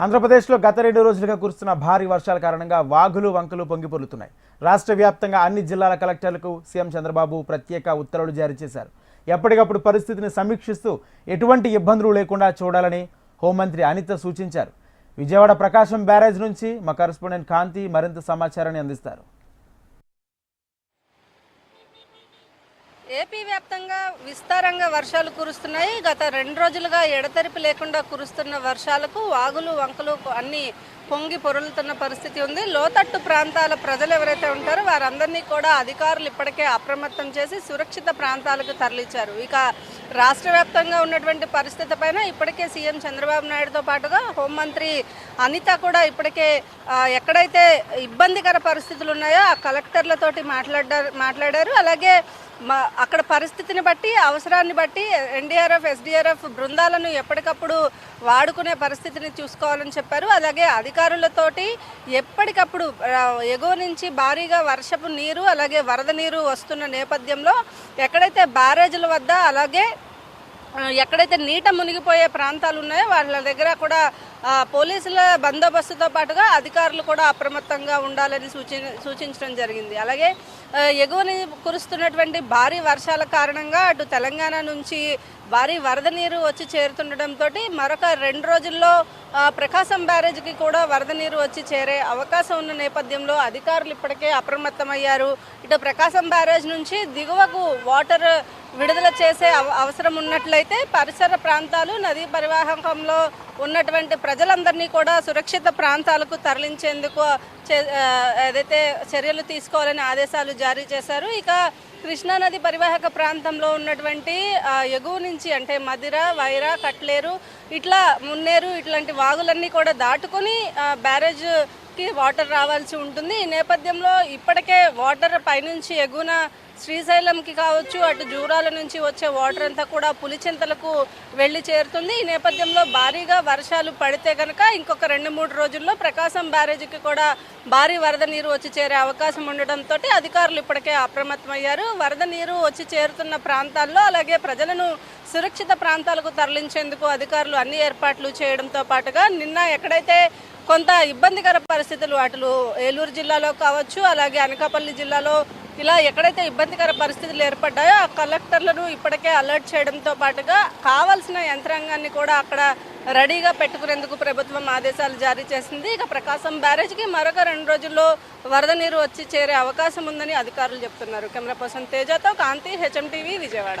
ఆంధ్రప్రదేశ్లో గత రెండు రోజులుగా కురుస్తున్న భారీ వర్షాల కారణంగా వాగులు వంకలు పొంగిపొర్లుతున్నాయి రాష్ట్ర వ్యాప్తంగా అన్ని జిల్లాల కలెక్టర్లకు సీఎం చంద్రబాబు ప్రత్యేక ఉత్తర్వులు జారీ చేశారు. ఎప్పటికప్పుడు పరిస్థితిని సమీక్షిస్తూ ఎటువంటి ఇబ్బందులు లేకుండా చూడాలని హోంమంత్రి అనిత సూచించారు. విజయవాడ ప్రకాశం బ్యారేజ్ నుంచి మా కరస్పాండెంట్ కాంతి మరింత సమాచారాన్ని అందిస్తారు. ఏపీ వ్యాప్తంగా విస్తారంగా వర్షాలు కురుస్తున్నాయి. గత రెండు రోజులుగా ఎడతెరిపి లేకుండా కురుస్తున్న వర్షాలకు వాగులు వంకలు అన్ని పొంగి పొరులుతున్న పరిస్థితి ఉంది. లోతట్టు ప్రాంతాల ప్రజలు ఎవరైతే ఉంటారో వారందరినీ కూడా అధికారులు ఇప్పటికే అప్రమత్తం చేసి సురక్షిత ప్రాంతాలకు తరలించారు. ఇక రాష్ట్ర వ్యాప్తంగా ఉన్నటువంటి పరిస్థితి పైన ఇప్పటికే సీఎం చంద్రబాబు నాయుడుతో పాటుగా హోంమంత్రి అనిత కూడా ఇప్పటికే ఎక్కడైతే ఇబ్బందికర పరిస్థితులు ఉన్నాయో ఆ కలెక్టర్లతోటి మాట్లాడారు మాట్లాడారు. అలాగే మా అక్కడ పరిస్థితిని బట్టి అవసరాన్ని బట్టి ఎన్డీఆర్ఎఫ్ ఎస్డీఆర్ఎఫ్ బృందాలను ఎప్పటికప్పుడు వాడుకునే పరిస్థితిని చూసుకోవాలని చెప్పారు. అలాగే అధికారులతోటి ఎప్పటికప్పుడు ఎగువ నుంచి భారీగా వర్షపు నీరు అలాగే వరద నీరు వస్తున్న నేపథ్యంలో ఎక్కడైతే బ్యారేజీల వద్ద అలాగే ఎక్కడైతే నీట మునిగిపోయే ప్రాంతాలు ఉన్నాయో వాళ్ళ దగ్గర కూడా పోలీసుల బందోబస్తుతో పాటుగా అధికారులు కూడా అప్రమత్తంగా ఉండాలని సూచి సూచించడం జరిగింది. అలాగే ఎగువని కురుస్తున్నటువంటి భారీ వర్షాల కారణంగా అటు తెలంగాణ నుంచి భారీ వరద నీరు వచ్చి చేరుతుండటంతో మరొక రెండు రోజుల్లో ప్రకాశం బ్యారేజ్కి కూడా వరద నీరు వచ్చి చేరే అవకాశం ఉన్న నేపథ్యంలో అధికారులు ఇప్పటికే అప్రమత్తమయ్యారు. ఇటు ప్రకాశం బ్యారేజ్ నుంచి దిగువకు వాటర్ విడుదల చేసే అవ- అవసరం ఉన్నట్లయితే పరిసర ప్రాంతాలు నదీ పరివాహకంలో ఉన్నటువంటి ప్రజలందరినీ కూడా సురక్షిత ప్రాంతాలకు తరలించేందుకు ఏదైతే చర్యలు తీసుకోవాలని ఆదేశాలు జారీ చేశారు. ఇక కృష్ణానది పరివాహక ప్రాంతంలో ఉన్నటువంటి ఎగువ నుంచి అంటే మదిర వైరా కట్లేరు ఇట్లా మున్నేరు ఇట్లాంటి వాగులన్నీ కూడా దాటుకొని బ్యారేజ్కి బ్యారేజ్కి వాటర్ రావాల్సి ఉంటుంది. ఈ నేపథ్యంలో ఇప్పటికే వాటర్ పైనుంచి ఎగువన శ్రీశైలంకి కావచ్చు అటు జూరాల నుంచి వచ్చే వాటర్ అంతా కూడా పులిచింతలకు వెళ్ళి చేరుతుంది. ఈ నేపథ్యంలో భారీగా వర్షాలు పడితే కనుక ఇంకొక రెండు మూడు రోజుల్లో ప్రకాశం బ్యారేజీకి కూడా భారీ వరద నీరు వచ్చి చేరే అవకాశం ఉండడంతో అధికారులు ఇప్పటికే అప్రమత్తమయ్యారు. వరద నీరు వచ్చి చేరుతున్న ప్రాంతాల్లో అలాగే ప్రజలను సురక్షిత ప్రాంతాలకు తరలించేందుకు అధికారులు అన్ని ఏర్పాట్లు చేయడంతో పాటుగా నిన్న ఎక్కడైతే కొంత ఇబ్బందికర పరిస్థితులు అటు ఏలూరు జిల్లాలో కావచ్చు అలాగే అనకాపల్లి జిల్లాలో ఇలా ఎక్కడైతే ఇబ్బందికర పరిస్థితులు ఏర్పడ్డాయో ఆ కలెక్టర్లను ఇప్పటికే అలర్ట్ చేయడంతో పాటుగా కావాల్సిన యంత్రాంగాన్ని కూడా అక్కడ రెడీగా పెట్టుకునేందుకు ప్రభుత్వం ఆదేశాలు జారీ చేసింది. ఇక ప్రకాశం బ్యారేజ్కి మరొక రెండు రోజుల్లో వరద నీరు వచ్చి చేరే అవకాశం ఉందని అధికారులు చెప్తున్నారు. కెమెరా పర్సన్ తేజతో కాంతి హెచ్ఎం టీవీ విజయవాడ.